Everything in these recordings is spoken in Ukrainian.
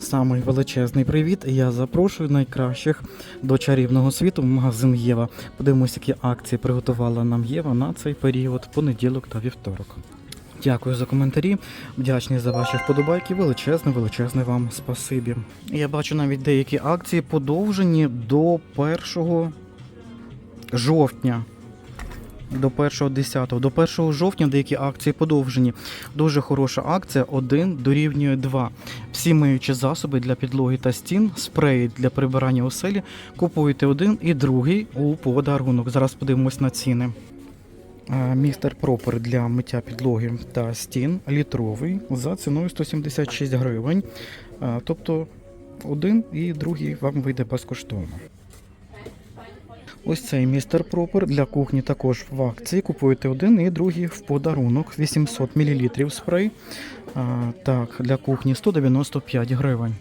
Самий величезний привіт. Я запрошую найкращих до чарівного світу в магазин Єва. Подивимось, які акції приготувала нам Єва на цей період, понеділок та вівторок. Дякую за коментарі, вдячний за ваші вподобайки. Величезне, величезне вам спасибі. Я бачу навіть деякі акції подовжені до 1 жовтня. До 1.10. До 1 жовтня деякі акції подовжені. Дуже хороша акція. 1 дорівнює 2. Всі миючі засоби для підлоги та стін, спреї для прибирання оселі. Купуєте один і другий у подарунок. Зараз подивимось на ціни. Е, Містер Пропер для миття підлоги та стін літровий за ціною 176 гривень. Е, Тобто один і другий вам вийде безкоштовно. Ось цей містер Пропер для кухні також в акції. Купуєте один і другий в подарунок 800 мл спрей. А, так, для кухні 195 гривень.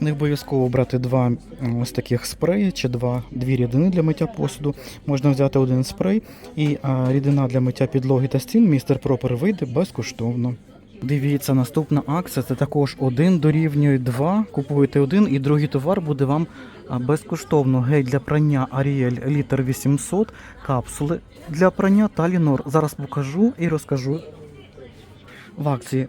Не обов'язково брати два ось таких спреї чи два дві рідини для миття посуду. Можна взяти один спрей і а, рідина для миття підлоги та стін містер Пропер вийде безкоштовно. Дивіться, наступна акція це також один дорівнює 2. Купуєте один і другий товар буде вам безкоштовно. Гель для прання Ariel літр 800, капсули для прання та лінор. Зараз покажу і розкажу. В акції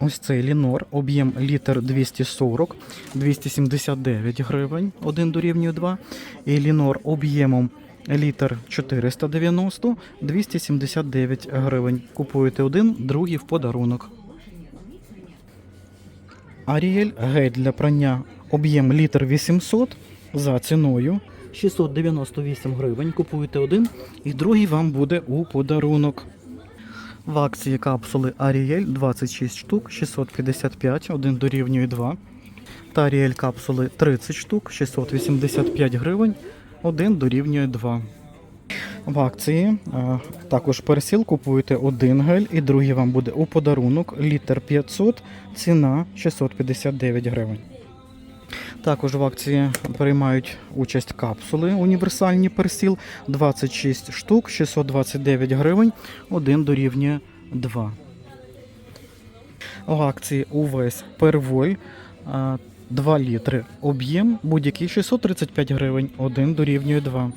ось цей лінор, об'єм літр 240, 279 гривень, один дорівнює 2. І лінор об'ємом літр 490, 279 гривень. Купуєте один, другий в подарунок. Аріель гель для прання об'єм літр 800 за ціною 698 гривень. Купуєте один і другий вам буде у подарунок. В акції капсули Аріель 26 штук, 655, один дорівнює 2. Та Аріель капсули 30 штук, 685 гривень, один дорівнює 2. В акції е, також персіл купуєте один гель і другий вам буде у подарунок літр 500, ціна 659 гривень. Також в акції приймають участь капсули універсальні персіл 26 штук, 629 гривень, один дорівнює 2. В акції увесь перволь а, 2 літри. Об'єм будь-який 635 гривень, один дорівнює 2.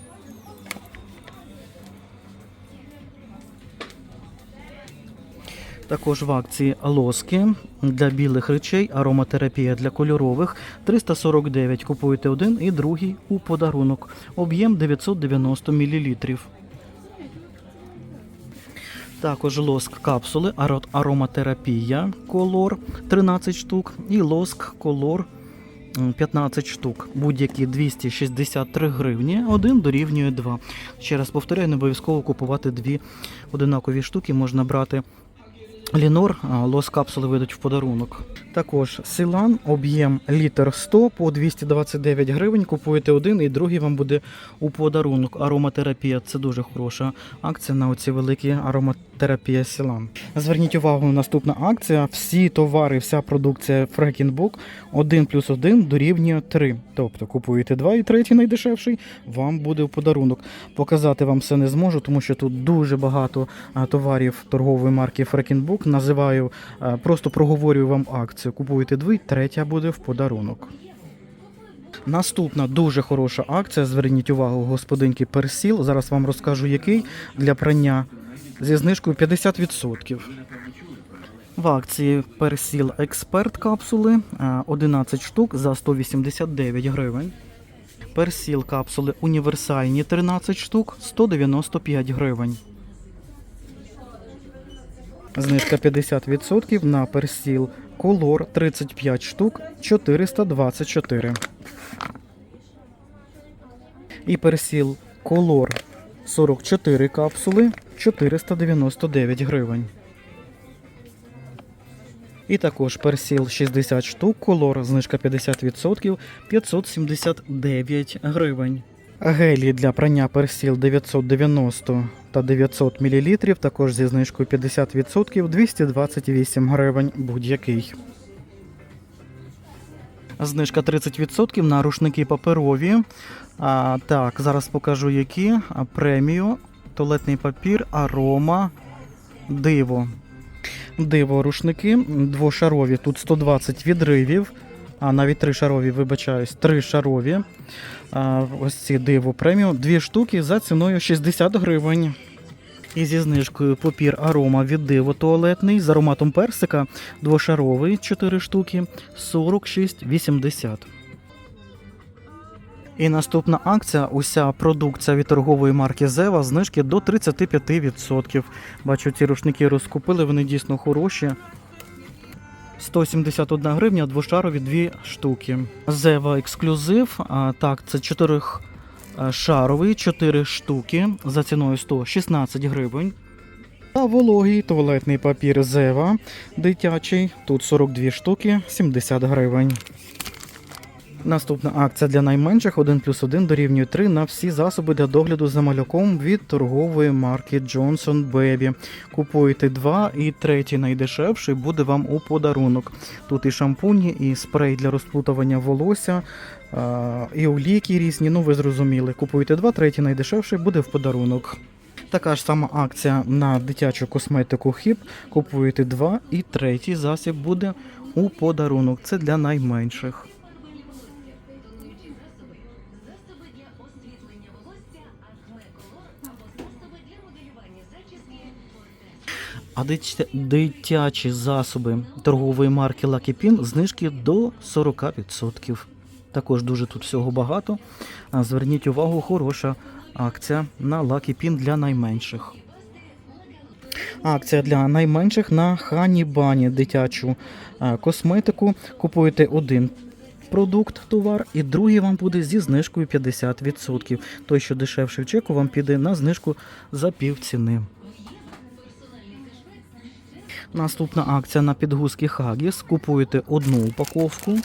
Також в акції лоски для білих речей, ароматерапія для кольорових 349. Купуєте один і другий у подарунок. Об'єм 990 мл. Також лоск капсули аро- ароматерапія колор 13 штук і лоск колор м, 15 штук. Будь-які 263 гривні, один дорівнює 2. Ще раз повторяю, не обов'язково купувати дві одинакові штуки, можна брати Лінор, лос капсули вийдуть в подарунок. Також Силан, об'єм літр 100 по 229 гривень. Купуєте один і другий вам буде у подарунок. Ароматерапія це дуже хороша акція на оці великі ароматерапія Силан. Зверніть увагу, наступна акція. Всі товари, вся продукція Фрекінбук 1 плюс 1 дорівнює 3. Тобто купуєте два і третій найдешевший, вам буде в подарунок. Показати вам все не зможу, тому що тут дуже багато товарів торгової марки Фрекінбук. Називаю, просто проговорюю вам акцію. Купуєте дві, третя буде в подарунок. Наступна дуже хороша акція. Зверніть увагу, господинки Персіл. Зараз вам розкажу, який для прання зі знижкою 50%. В акції Персіл Експерт капсули а, 11 штук за 189 гривень. Персіл капсули універсальні 13 штук 195 гривень. Знижка 50% на персіл колор 35 штук 424. І персіл колор 44 капсули 499 гривень. І також персіл 60 штук, колор, знижка 50%, 579 гривень. Гелі для прання персіл 990 та 900 мл, також зі знижкою 50%, 228 гривень будь-який. Знижка 30% на рушники паперові. А, так, зараз покажу які. А, Преміо, туалетний папір, арома, диво. Диво рушники двошарові, тут 120 відривів. а навіть три шарові, вибачаюсь, три шарові. А, ось ці диво преміум. Дві штуки за ціною 60 гривень. І зі знижкою папір арома від диво туалетний з ароматом персика двошаровий 4 штуки 46,80. І наступна акція. Уся продукція від торгової марки Зева знижки до 35%. Бачу, ці рушники розкупили, вони дійсно хороші. 171 гривня, двошарові дві штуки. Зева ексклюзив. Так, це 4 шаровий, 4 штуки за ціною 116 гривень. Та вологий туалетний папір Зева дитячий. Тут 42 штуки, 70 гривень. Наступна акція для найменших 1 плюс 1 дорівнює 3 на всі засоби для догляду за малюком від торгової марки Johnson Baby. Купуєте два і третій найдешевший буде вам у подарунок. Тут і шампуні, і спрей для розплутування волосся, і олійки різні. Ну ви зрозуміли. Купуєте два, третій найдешевший буде в подарунок. Така ж сама акція на дитячу косметику хіп. Купуєте два і третій засіб буде у подарунок. Це для найменших. А дитя- дитячі засоби торгової марки Lucky Pin знижки до 40%. Також дуже тут всього багато. Зверніть увагу, хороша акція на Lucky Pin для найменших. Акція для найменших на Хані Бані дитячу косметику. Купуєте один продукт, товар, і другий вам буде зі знижкою 50%. Той, що дешевший в чеку, вам піде на знижку за пів ціни. Наступна акція на підгузки Хагіс. Купуєте одну упаковку,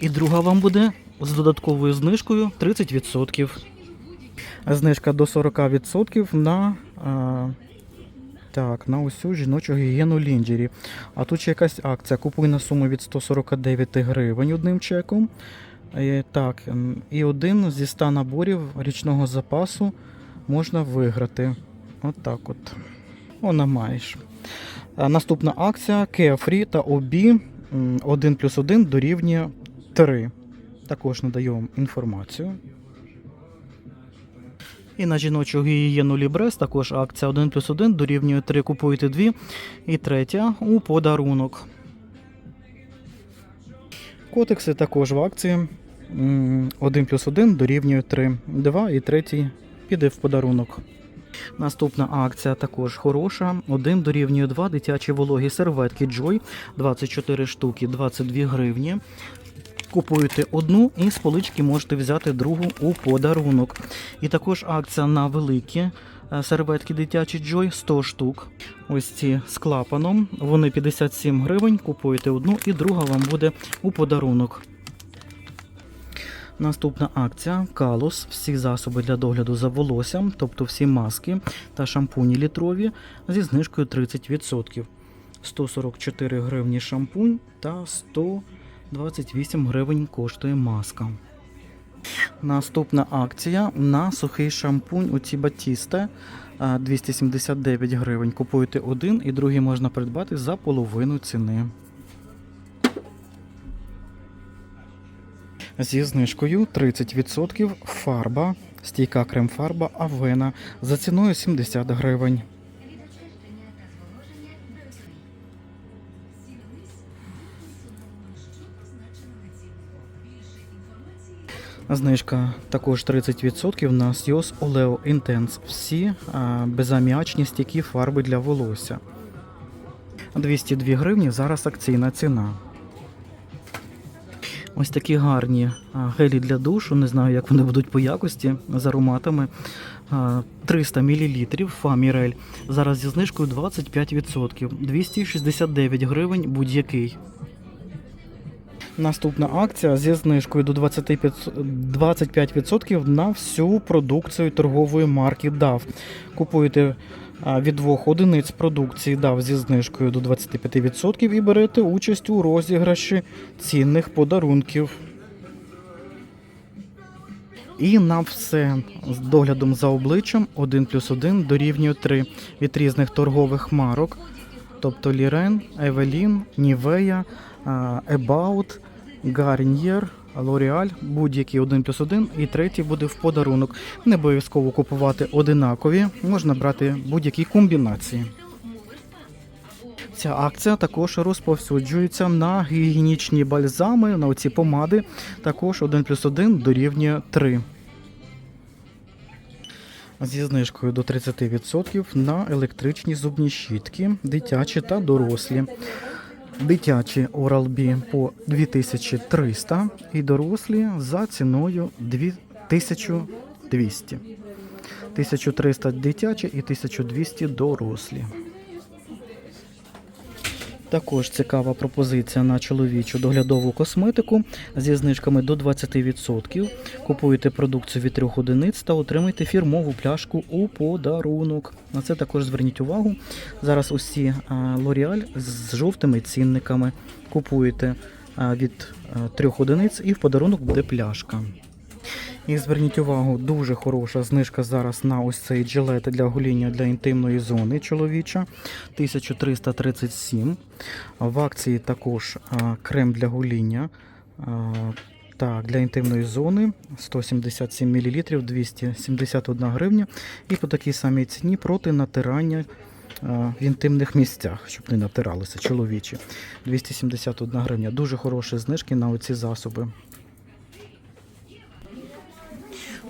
і друга вам буде з додатковою знижкою 30%. Знижка до 40% на, а, так, на усю жіночу гігієну лінджері. А тут ще якась акція. Купуй на суму від 149 гривень одним чеком. Е, Так, і один зі 100 наборів річного запасу можна виграти. От так от. Вона маєш. А Наступна акція Carefree та OB 1 плюс 1 дорівнює 3. Також надаю вам інформацію. І на жіночу гігієну Лібрес також акція 1 плюс 1 дорівнює 3. Купуєте 2. І третя у подарунок. Котекси також в акції. 1 плюс 1 дорівнює 3. 2 і третій піде в подарунок. Наступна акція також хороша. 1 дорівнює 2 дитячі вологі серветки Joy 24 штуки, 22 гривні. Купуєте одну і з полички можете взяти другу у подарунок. І також акція на великі е, серветки дитячі Joy 100 штук. Ось ці з клапаном. Вони 57 гривень. Купуєте одну і друга вам буде у подарунок. Наступна акція Калус. Всі засоби для догляду за волоссям, тобто всі маски та шампуні літрові зі знижкою 30%. 144 гривні шампунь та 128 гривень коштує маска. Наступна акція на сухий шампунь у ці батісте 279 гривень. Купуєте один і другий можна придбати за половину ціни. Зі знижкою 30% фарба, стійка крем-фарба Авена за ціною 70 гривень. Знижка також 30% на Sios Oleo Intense. Всі а, безаміачні стійкі фарби для волосся. 202 гривні зараз акційна ціна. Ось такі гарні гелі для душу. Не знаю, як вони будуть по якості з ароматами. 300 мл Фамірель. Зараз зі знижкою 25%. 269 гривень будь-який. Наступна акція зі знижкою до 25%, 25% на всю продукцію торгової марки DAV. Купуєте від двох одиниць продукції DAV зі знижкою до 25% і берете участь у розіграші цінних подарунків. І на все з доглядом за обличчям 1 плюс 1 дорівнює 3 від різних торгових марок, тобто Лірен, Евелін, Нівея, About, Гарньєр, L'Oreal, будь-який 1 плюс 1, і третій буде в подарунок. Не обов'язково купувати одинакові, можна брати будь-які комбінації. Ця акція також розповсюджується на гігієнічні бальзами, на оці помади. Також 1 плюс 1 дорівнює 3. Зі знижкою до 30% на електричні зубні щітки, дитячі та дорослі. Дитячі Oral-B по 2300 і дорослі за ціною 2200. 1300 дитячі і 1200 дорослі. Також цікава пропозиція на чоловічу доглядову косметику зі знижками до 20%. Купуєте продукцію від 3 одиниць та отримайте фірмову пляшку у подарунок. На це також зверніть увагу. Зараз усі а, L'Oreal з жовтими цінниками купуєте від 3 одиниць і в подарунок буде пляшка. І зверніть увагу, дуже хороша знижка зараз на ось цей джилет для гоління для інтимної зони чоловіча 1337. В акції також крем для гоління. Так, для інтимної зони 177 мл 271 гривня. І по такій самій ціні проти натирання в інтимних місцях, щоб не натиралися чоловічі. 271 гривня. Дуже хороші знижки на оці засоби.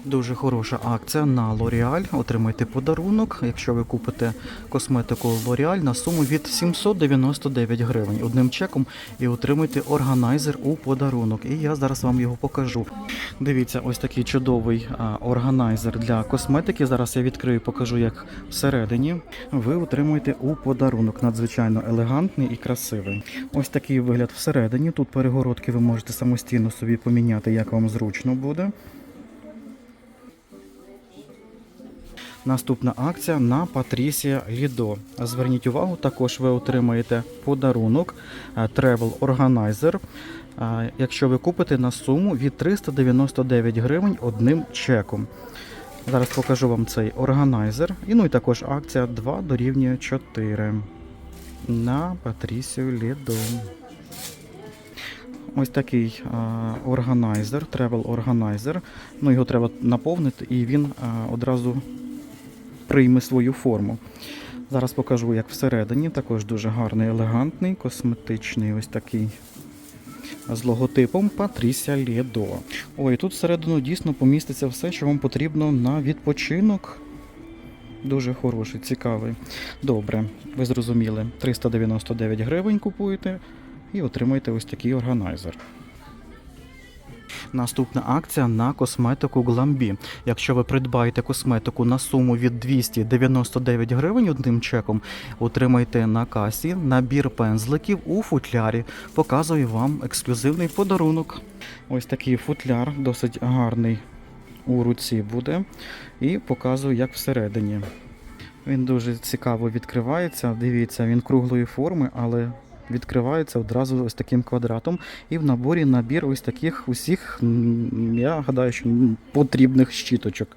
Дуже хороша акція на L'Oreal. Отримайте подарунок, якщо ви купите косметику L'Oreal на суму від 799 гривень одним чеком і отримайте органайзер у подарунок. І я зараз вам його покажу. Дивіться, ось такий чудовий органайзер для косметики. Зараз я відкрию, і покажу, як всередині. Ви отримуєте у подарунок. Надзвичайно елегантний і красивий. Ось такий вигляд всередині. Тут перегородки ви можете самостійно собі поміняти, як вам зручно буде. Наступна акція на Патрісія Лідо. Зверніть увагу, також ви отримаєте подарунок е, Travel Organizer, е, якщо ви купите на суму від 399 гривень одним чеком. Зараз покажу вам цей органайзер. І ну і також акція 2 дорівнює 4 на Патрісію Лідо. Ось такий органайзер, travel органайзер. Ну, його треба наповнити, і він а, одразу прийме свою форму. Зараз покажу, як всередині. Також дуже гарний, елегантний, косметичний, ось такий з логотипом Патрісія Лєдо. Ой, тут всередину дійсно поміститься все, що вам потрібно на відпочинок. Дуже хороший, цікавий. Добре, ви зрозуміли. 399 гривень купуєте і отримаєте ось такий органайзер. Наступна акція на косметику Glambi. Якщо ви придбаєте косметику на суму від 299 гривень одним чеком, отримайте на касі набір пензликів у футлярі. Показую вам ексклюзивний подарунок. Ось такий футляр, досить гарний у руці буде. І показую, як всередині. Він дуже цікаво відкривається. Дивіться, він круглої форми, але відкривається одразу ось таким квадратом. І в наборі набір ось таких усіх, я гадаю, що потрібних щіточок.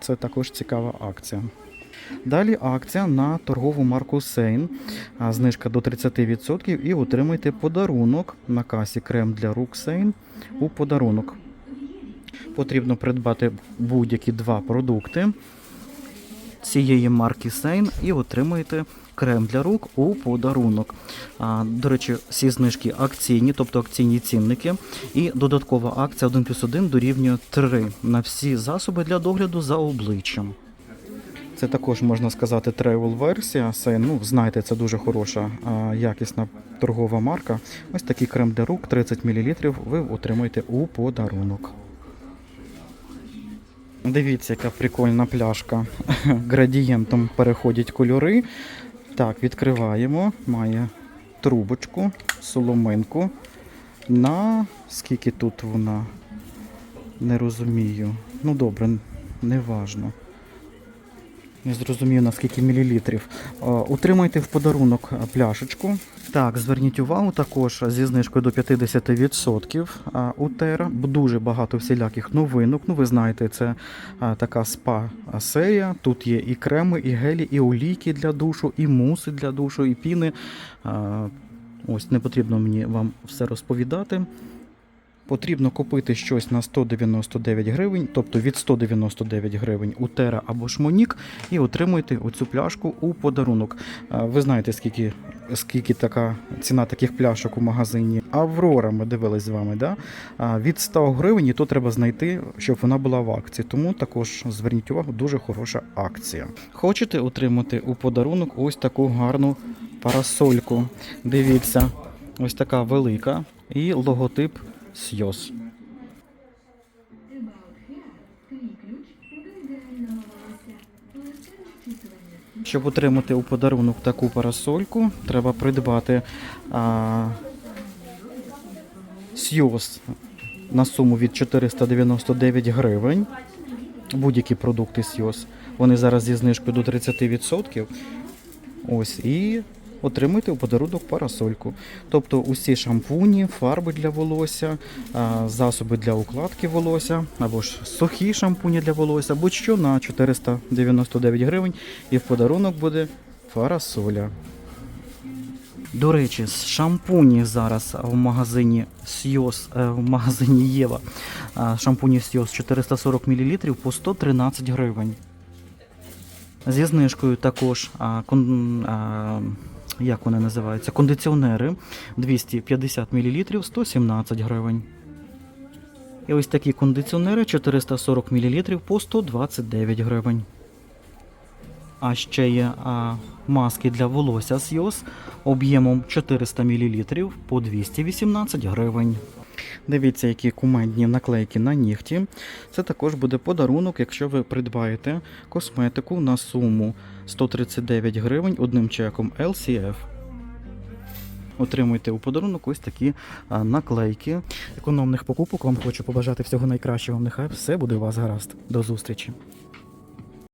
Це також цікава акція. Далі акція на торгову марку. А, Знижка до 30% і отримайте подарунок на касі крем для рук Sein у подарунок. Потрібно придбати будь-які два продукти цієї марки Sein і отримаєте крем для рук у подарунок. А, До речі, всі знижки акційні, тобто акційні цінники. І додаткова акція 1 плюс 1 дорівнює 3 на всі засоби для догляду за обличчям. Це також можна сказати тревел версія. Це, ну, знаєте, це дуже хороша а, якісна торгова марка. Ось такий крем для рук 30 мл ви отримаєте у подарунок. Дивіться, яка прикольна пляшка. Градієнтом переходять кольори. Так, відкриваємо. Має трубочку, соломинку. На скільки тут вона? Не розумію. Ну добре, не важно. Не зрозумію наскільки мілілітрів. Е, Утримайте в подарунок е, пляшечку. Так, зверніть увагу також зі знижкою до 50% а, у Тера. Дуже багато всіляких новинок. Ну, ви знаєте, це така спа-серія. Тут є і креми, і гелі, і олійки для душу, і муси для душу, і піни. Ось не потрібно мені вам все розповідати. Потрібно купити щось на 199 гривень, тобто від 199 гривень у Тера або Шмонік, і отримуєте оцю пляшку у подарунок. Ви знаєте, скільки, скільки така ціна таких пляшок у магазині. Аврора, ми дивились з вами, да? Від 100 гривень, і то треба знайти, щоб вона була в акції. Тому також зверніть увагу, дуже хороша акція. Хочете отримати у подарунок ось таку гарну парасольку? Дивіться, ось така велика і логотип Сйоз. Щоб отримати у подарунок таку парасольку, треба придбати а, Сйоз на суму від 499 гривень. Будь-які продукти Сйоз. Вони зараз зі знижкою до 30%. Ось і отримуйте у подарунок парасольку. Тобто усі шампуні, фарби для волосся, засоби для укладки волосся, або ж сухі шампуні для волосся, будь-що на 499 гривень. І в подарунок буде парасоля. До речі, шампуні зараз в магазині Сйоз, е, в магазині Єва. Шампуні Сйоз 440 мл по 113 гривень. Зі знижкою також як вони називаються? Кондиціонери 250 мл 117 гривень. І ось такі кондиціонери 440 мл по 129 гривень. А ще є а, маски для волосся з об'ємом 400 мл по 218 гривень. Дивіться, які кумедні наклейки на нігті. Це також буде подарунок, якщо ви придбаєте косметику на суму 139 гривень одним чеком LCF. Отримуйте у подарунок ось такі наклейки. Економних покупок вам хочу побажати всього найкращого. Нехай все буде у вас гаразд. До зустрічі!